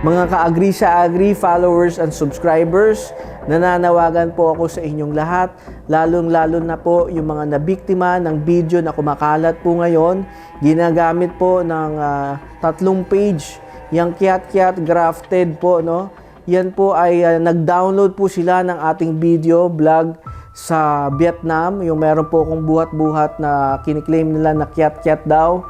Mga ka-agri sa agri followers and subscribers, nananawagan po ako sa inyong lahat, lalong-lalo na po yung mga nabiktima ng video na kumakalat po ngayon, ginagamit po ng ah, tatlong page, yung Kiat Kiat Grafted po, no? Yan po ay ah, nag-download po sila ng ating video blog sa Vietnam, yung meron po akong buhat-buhat na kiniklaim nila na Kiat Kiat daw.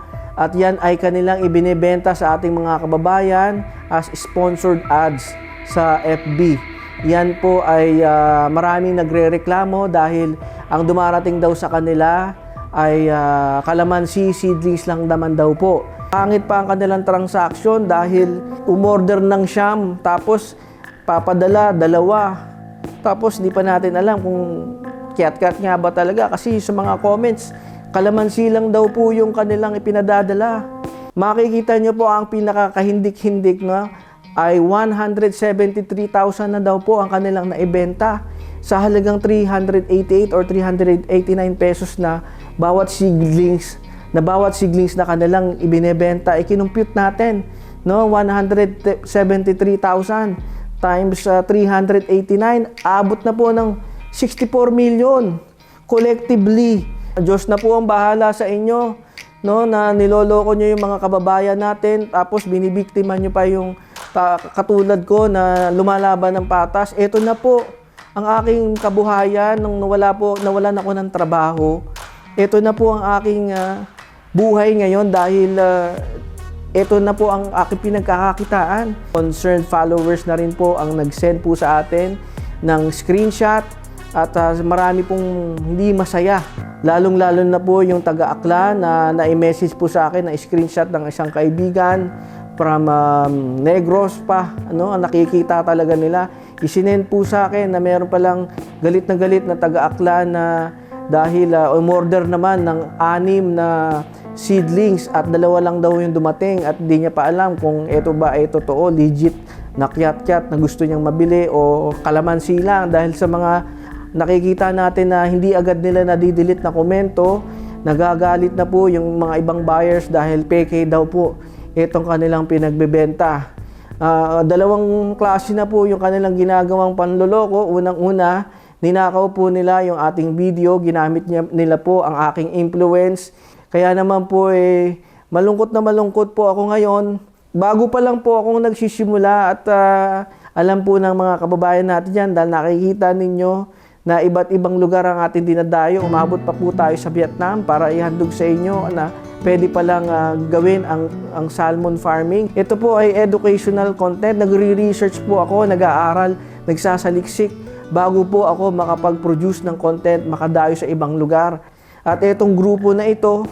At yan ay kanilang ibinebenta sa ating mga kababayan as sponsored ads sa FB. Yan po ay ah, maraming nagre-reklamo dahil ang dumarating daw sa kanila ay ah, kalamansi seedlings lang naman daw po. Pangit pa ang kanilang transaction dahil umorder ng siyam tapos papadala dalawa. Tapos di pa natin alam kung kiat-kiat nga ba talaga kasi sa mga comments Kalamansi lang daw po yung kanilang ipinadadala. Makikita nyo po ang pinakakahindik-hindik na ay 173,000 na daw po ang kanilang naibenta. Sa halagang 388 or 389 pesos na bawat seedlings na bawat seedlings na kanilang ibinebenta ay kinumpute natin no? 173,000 times uh, 389 abot na po ng 64 million collectively Diyos na po ang bahala sa inyo no na niloloko nyo yung mga kababayan natin tapos binibiktima nyo pa yung ta- katulad ko na lumalaban ng patas ito na po ang aking kabuhayan nung nawala po nawalan ako ng trabaho ito na po ang aking ah, buhay ngayon dahil ah, ito na po ang aking pinagkakakitaan. Concerned followers na rin po ang nag-send po sa atin ng screenshot at ah, marami pong hindi masaya. Lalong-lalo na po yung taga-akla na na-message po sa akin na screenshot ng isang kaibigan from um, Negros pa, ano, ang nakikita talaga nila. Isinend po sa akin na meron palang galit na galit na taga-akla na dahil uh, umorder naman ng anim na seedlings at dalawa lang daw yung dumating at di niya pa alam kung ito ba ay totoo, legit na kyat-kyat na gusto niyang mabili o kalamansi lang dahil sa mga nakikita natin na hindi agad nila nadidelete na komento, nagagalit na po yung mga ibang buyers dahil peke daw po itong kanilang pinagbebenta. Ah, dalawang klase na po yung kanilang ginagawang panloloko. Unang-una, ninakaw po nila yung ating video, ginamit niya, nila po ang aking influence. Kaya naman po eh, malungkot na malungkot po ako ngayon. Bago pa lang po akong nagsisimula at ah, alam po ng mga kababayan natin dyan dahil nakikita ninyo na iba't ibang lugar ang ating dinadayo. Umabot pa po tayo sa Vietnam para ihandog sa inyo na pwede palang ah, gawin ang, ang salmon farming. Ito po ay educational content. Nagre-research po ako, nag-aaral, nagsasaliksik bago po ako makapag-produce ng content, makadayo sa ibang lugar. At itong grupo na ito,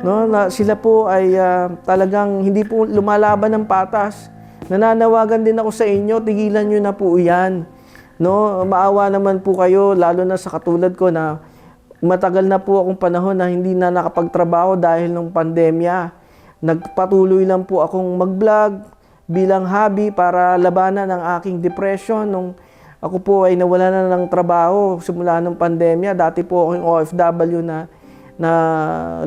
no, na sila po ay ah, talagang hindi po lumalaban ng patas. Nananawagan din ako sa inyo, tigilan nyo na po yan. No, maawa naman po kayo lalo na sa katulad ko na matagal na po akong panahon na hindi na nakapagtrabaho dahil ng pandemya. Nagpatuloy lang po akong mag-vlog bilang hobby para labanan ang aking depression nung ako po ay nawala na ng trabaho simula ng pandemya. Dati po akong OFW na na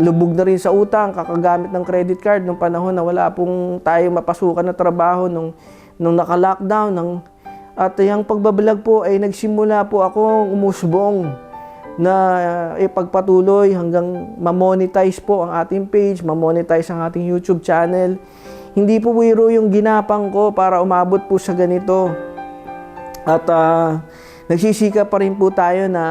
lubog na rin sa utang, kakagamit ng credit card nung panahon na wala pong tayo mapasukan na trabaho nung nung naka-lockdown ng at yung pagbablog po ay nagsimula po ako umusbong na uh, ipagpatuloy hanggang ma-monetize po ang ating page, ma-monetize ang ating YouTube channel. Hindi po biro yung ginapang ko para umabot po sa ganito. At ah, nagsisika pa rin po tayo na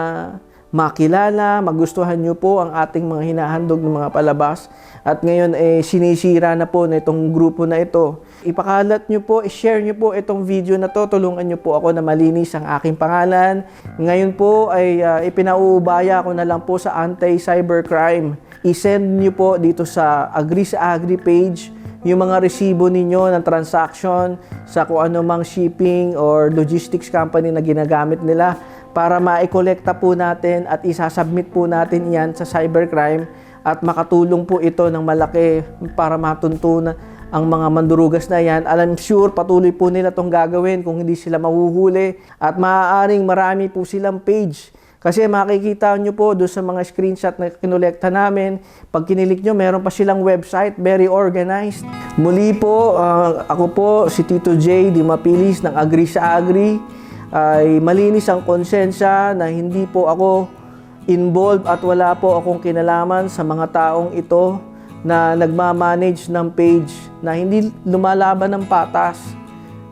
makilala, magustuhan nyo po ang ating mga hinahandog ng mga palabas. At ngayon eh sinisira na po na itong grupo na ito. Ipakalat nyo po, i-share nyo po itong video na to. Tulungan nyo po ako na malinis ang aking pangalan. Ngayon po ay uh, ipinauubaya ko na lang po sa anti-cybercrime. I-send nyo po dito sa Agri sa Agri page yung mga resibo ninyo ng transaction sa kung ano mang shipping or logistics company na ginagamit nila para ma-collecta po natin at isasubmit po natin yan sa cybercrime at makatulong po ito ng malaki para matuntunan ang mga mandurugas na yan. Alam sure patuloy po nila itong gagawin kung hindi sila mahuhuli at maaaring marami po silang page Kasi makikita nyo po doon sa mga screenshot na kinolekta namin, pag kinilik nyo, meron pa silang website, very organized. Muli po, ah, ako po, si Tito J. Di Mapilis ng Agri sa Agri, ay malinis ang konsensya na hindi po ako involved at wala po akong kinalaman sa mga taong ito na nagmamanage ng page na hindi lumalaban ng patas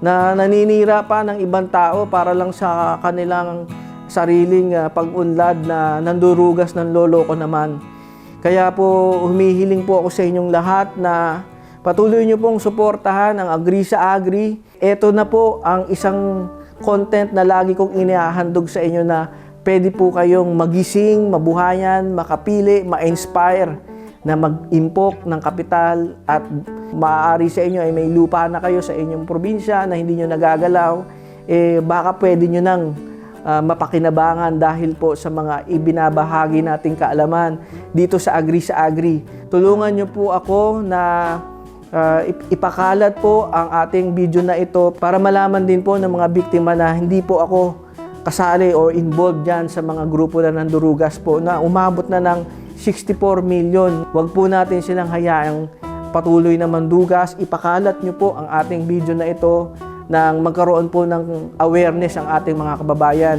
na naninira pa ng ibang tao para lang sa kanilang sariling ah, pag-unlad na nandurugas ng lolo ko naman. Kaya po humihiling po ako sa inyong lahat na patuloy niyo pong suportahan ang Agri sa Agri. Ito na po ang isang content na lagi kong inihahandog sa inyo na pwede po kayong magising, mabuhayan, makapili, ma-inspire na mag-impok ng kapital at maaari sa inyo ay may lupa na kayo sa inyong probinsya na hindi nyo nagagalaw, eh baka pwede nyo nang ah, mapakinabangan dahil po sa mga ibinabahagi nating kaalaman dito sa Agri sa Agri. Tulungan nyo po ako na ip- ipakalat po ang ating video na ito para malaman din po ng mga biktima na hindi po ako kasali or involved dyan sa mga grupo na nandurugas po na umabot na ng 64 million. Huwag po natin silang hayaang patuloy na mandugas. Ipakalat nyo po ang ating video na ito nang magkaroon po ng awareness ang ating mga kababayan.